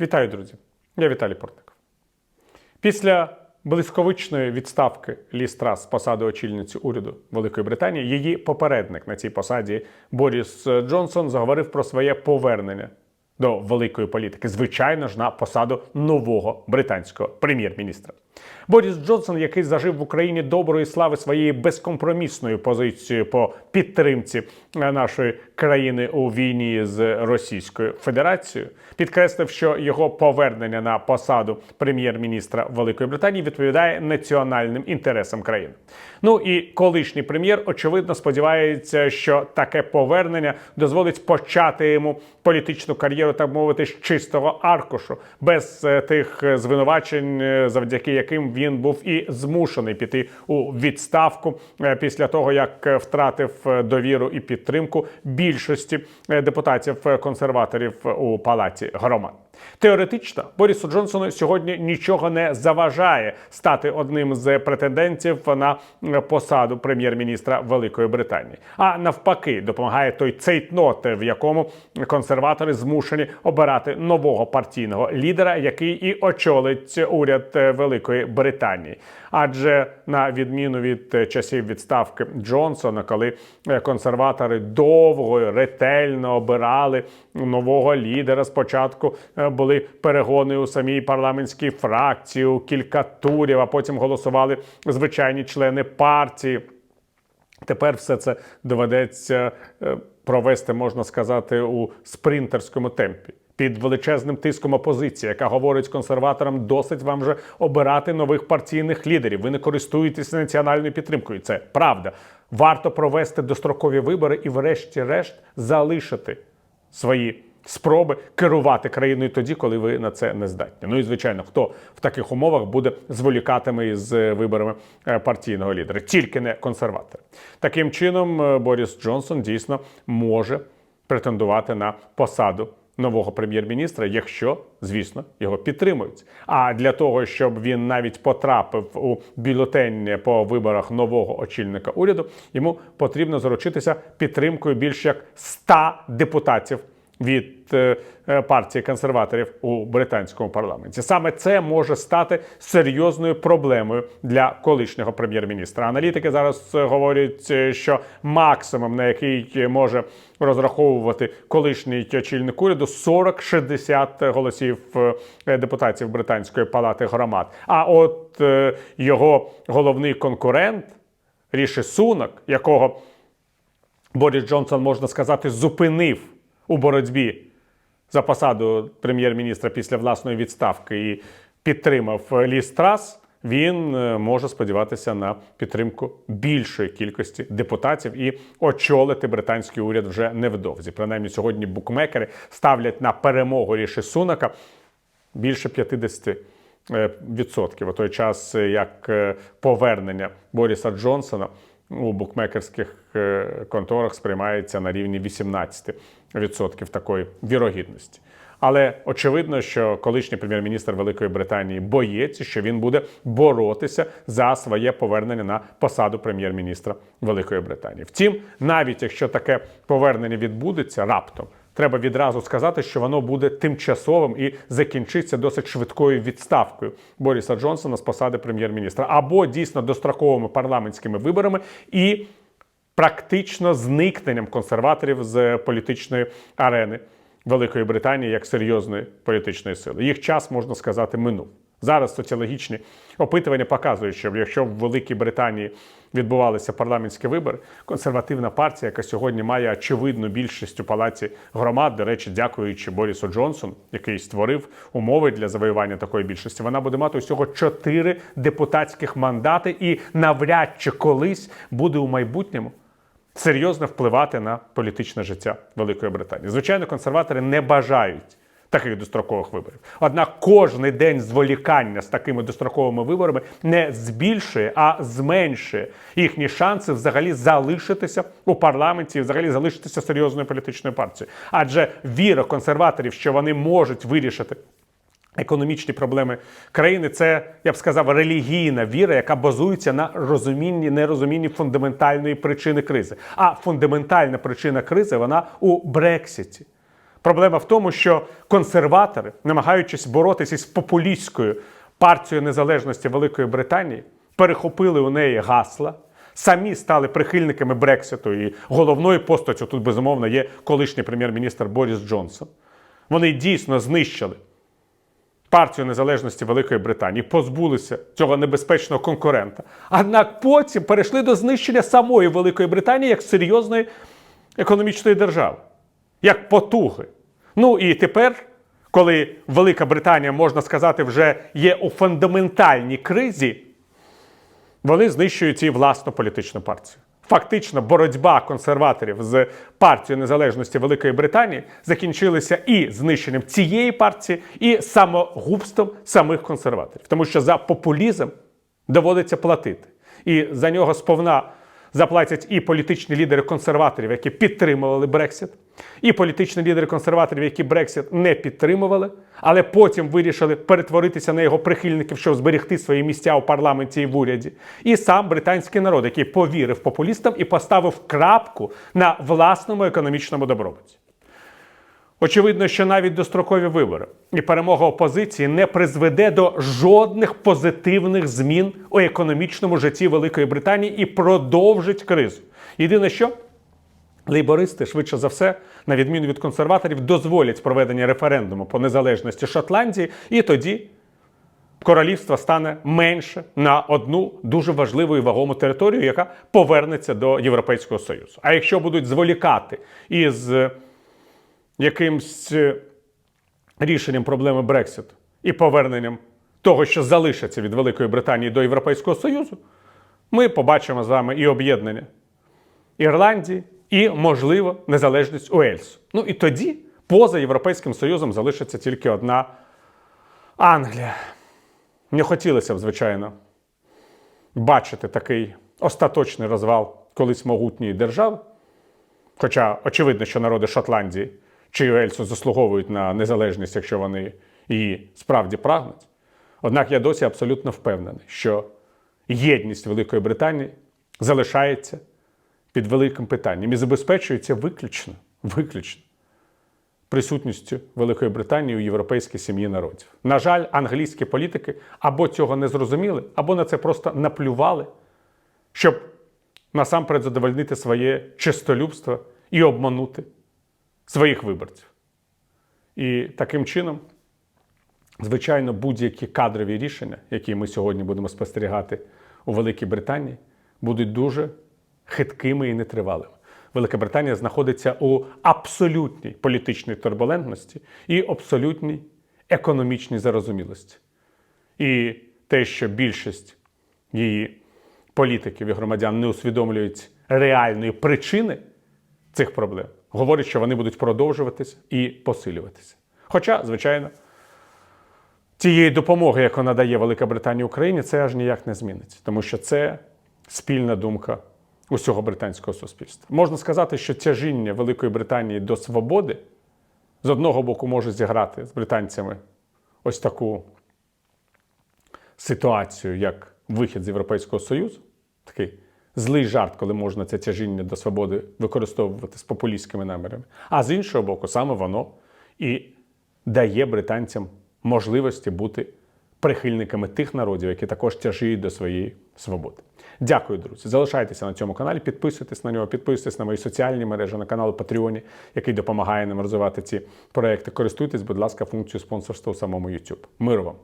Вітаю, друзі! Я Віталій Портников. Після близьковичної відставки лістра з посади очільниці уряду Великої Британії її попередник на цій посаді Боріс Джонсон заговорив про своє повернення до великої політики, звичайно ж, на посаду нового британського прем'єр-міністра. Боріс Джонсон, який зажив в Україні доброї слави своєю безкомпромісною позицією по підтримці е, нашої країни у війні з Російською Федерацією, підкреслив, що його повернення на посаду прем'єр-міністра Великої Британії відповідає національним інтересам країни. Ну і колишній прем'єр, очевидно, сподівається, що таке повернення дозволить почати йому політичну кар'єру, так мовити, з чистого аркушу, без е, тих е, звинувачень, завдяки яким він був і змушений піти у відставку е, після того, як е, втратив е, довіру і підтримку більшості е, депутатів-консерваторів у палаті громад. Теоретично Борісу Джонсону сьогодні нічого не заважає стати одним з претендентів на посаду прем'єр-міністра Великої Британії. А навпаки, допомагає той цейтнот, в якому консерватори змушені обирати нового партійного лідера, який і очолить уряд Великої Британії. Адже на відміну від часів відставки Джонсона, коли консерватори довго ретельно обирали нового лідера, спочатку е, були перегони у самій парламентській фракції, у кілька турів, а потім голосували звичайні члени партії. Тепер все це доведеться е, провести, можна сказати, у спринтерському темпі. Під величезним тиском опозиції, яка говорить консерваторам, досить вам вже обирати нових партійних лідерів. Ви не користуєтеся національною підтримкою. Це правда. Варто провести дострокові вибори і, врешті-решт, залишити свої спроби керувати країною тоді, коли ви на це не здатні. Ну і звичайно, хто в таких умовах буде зволікатиме із е, виборами е, партійного лідера, тільки не консерватори. Таким чином, е, Боріс Джонсон дійсно може претендувати на посаду. Нового прем'єр-міністра, якщо, звісно, його підтримують. А для того, щоб він навіть потрапив у бюлетень по виборах нового очільника уряду, йому потрібно заручитися підтримкою більш як 100 депутатів від е, е, партії консерваторів у британському парламенті. Саме це може стати серйозною проблемою для колишнього прем'єр-міністра. Аналітики зараз е, говорять, що максимум, на який може розраховувати колишній очільник уряду, 40-60 голосів депутатів британської палати громад. А от його головний конкурент Ріші Сунак, якого Борис Джонсон, можна сказати, зупинив у боротьбі за посаду прем'єр-міністра після власної відставки і підтримав Ліс Трас, він е, може сподіватися на підтримку більшої кількості депутатів і очолити британський уряд вже невдовзі. Принаймні, сьогодні букмекери ставлять на перемогу Ріші Сунака більше 50 е, відсотків. У той час, е, як повернення Боріса Джонсона у букмекерських е, конторах сприймається на рівні 18% такої вірогідності. Але очевидно, що колишній прем'єр-міністр Великої Британії боїться, що він буде боротися за своє повернення на посаду прем'єр-міністра Великої Британії. Втім, навіть якщо таке повернення відбудеться раптом, треба відразу сказати, що воно буде тимчасовим і закінчиться досить швидкою відставкою Боріса Джонсона з посади прем'єр-міністра, або дійсно достроковими парламентськими виборами і практично зникненням консерваторів з політичної арени Великої Британії як серйозної політичної сили. Їх час можна сказати минув. Зараз соціологічні опитування показують, що якщо в Великій Британії відбувалися парламентські вибори, консервативна партія, яка сьогодні має очевидну більшість у палаці громад, до речі, дякуючи Борісу Джонсону, який створив умови для завоювання такої більшості, вона буде мати усього чотири депутатських мандати і навряд чи колись буде у майбутньому серйозно впливати на політичне життя Великої Британії. Звичайно, консерватори не бажають таких дострокових виборів. Однак кожний день зволікання з такими достроковими виборами не збільшує, а зменшує їхні шанси взагалі залишитися у парламенті, взагалі залишитися серйозною політичною партією. Адже віра консерваторів, що вони можуть вирішити. Економічні проблеми країни це, я б сказав, релігійна віра, яка базується на розумінні, нерозумінні фундаментальної причини кризи. А фундаментальна причина кризи вона у Брексіті. Проблема в тому, що консерватори, намагаючись боротися із популістською партією незалежності Великої Британії, перехопили у неї гасла, самі стали прихильниками Брекситу. І головною постаттю тут безумовно є колишній прем'єр-міністр Борис Джонсон. Вони дійсно знищили партію незалежності Великої Британії, позбулися цього небезпечного конкурента. Однак потім перейшли до знищення самої Великої Британії як серйозної економічної держави, як потуги. Ну і тепер, коли Велика Британія, можна сказати, вже є у фундаментальній кризі, вони знищують і власну політичну партію. Фактично, боротьба консерваторів з партією незалежності Великої Британії закінчилася і знищенням цієї партії, і самогубством самих консерваторів, тому що за популізм доводиться платити, і за нього сповна заплатять і політичні лідери консерваторів, які підтримували Брексит, і політичні лідери консерваторів, які Брексит не підтримували, але потім вирішили перетворитися на його прихильників, щоб зберегти свої місця у парламенті і в уряді. І сам британський народ, який повірив популістам і поставив крапку на власному економічному добробуті. Очевидно, що навіть дострокові вибори і перемога опозиції не призведе до жодних позитивних змін у економічному житті Великої Британії і продовжить кризу. Єдине, що лейбористи, швидше за все, на відміну від консерваторів, дозволять проведення референдуму по незалежності Шотландії, і тоді королівство стане менше на одну дуже важливу і вагому територію, яка повернеться до Європейського Союзу. А якщо будуть зволікати із якимсь е, рішенням проблеми Брекситу і поверненням того, що залишиться від Великої Британії до Європейського Союзу, ми побачимо з вами і об'єднання Ірландії, і, можливо, незалежність Уельсу. Ну і тоді, поза Європейським Союзом, залишиться тільки одна Англія. Не хотілося б, звичайно, бачити такий остаточний розвал колись могутньої держави. Хоча очевидно, що народи Шотландії чи Уельсу заслуговують на незалежність, якщо вони її справді прагнуть. Однак я досі абсолютно впевнений, що єдність Великої Британії залишається під великим питанням і забезпечується виключно, виключно присутністю Великої Британії у європейській сім'ї народів. На жаль, англійські політики або цього не зрозуміли, або на це просто наплювали, щоб насамперед задовольнити своє чистолюбство і обманути своїх виборців. І таким чином, звичайно, будь-які кадрові рішення, які ми сьогодні будемо спостерігати у Великій Британії, будуть дуже хиткими і нетривалими. Велика Британія знаходиться у абсолютній політичній турбулентності і абсолютній економічній зарозумілості. І те, що більшість її політиків і громадян не усвідомлюють реальної причини цих проблем, говорить, що вони будуть продовжуватися і посилюватися. Хоча, звичайно, тієї допомоги, яку надає Велика Британія Україні, це аж ніяк не зміниться, тому що це спільна думка усього британського суспільства. Можна сказати, що тяжіння Великої Британії до свободи з одного боку може зіграти з британцями ось таку ситуацію, як вихід з Європейського Союзу, такий злий жарт, коли можна це тяжіння до свободи використовувати з популістськими намірами. А з іншого боку, саме воно і дає британцям можливості бути прихильниками тих народів, які також тяжіють до своєї свободи. Дякую, друзі. Залишайтеся на цьому каналі, підписуйтесь на нього, підписуйтесь на мої соціальні мережі, на канал Патреоні, який допомагає нам розвивати ці проекти. Користуйтесь, будь ласка, функцією спонсорства у самому YouTube. Миру вам!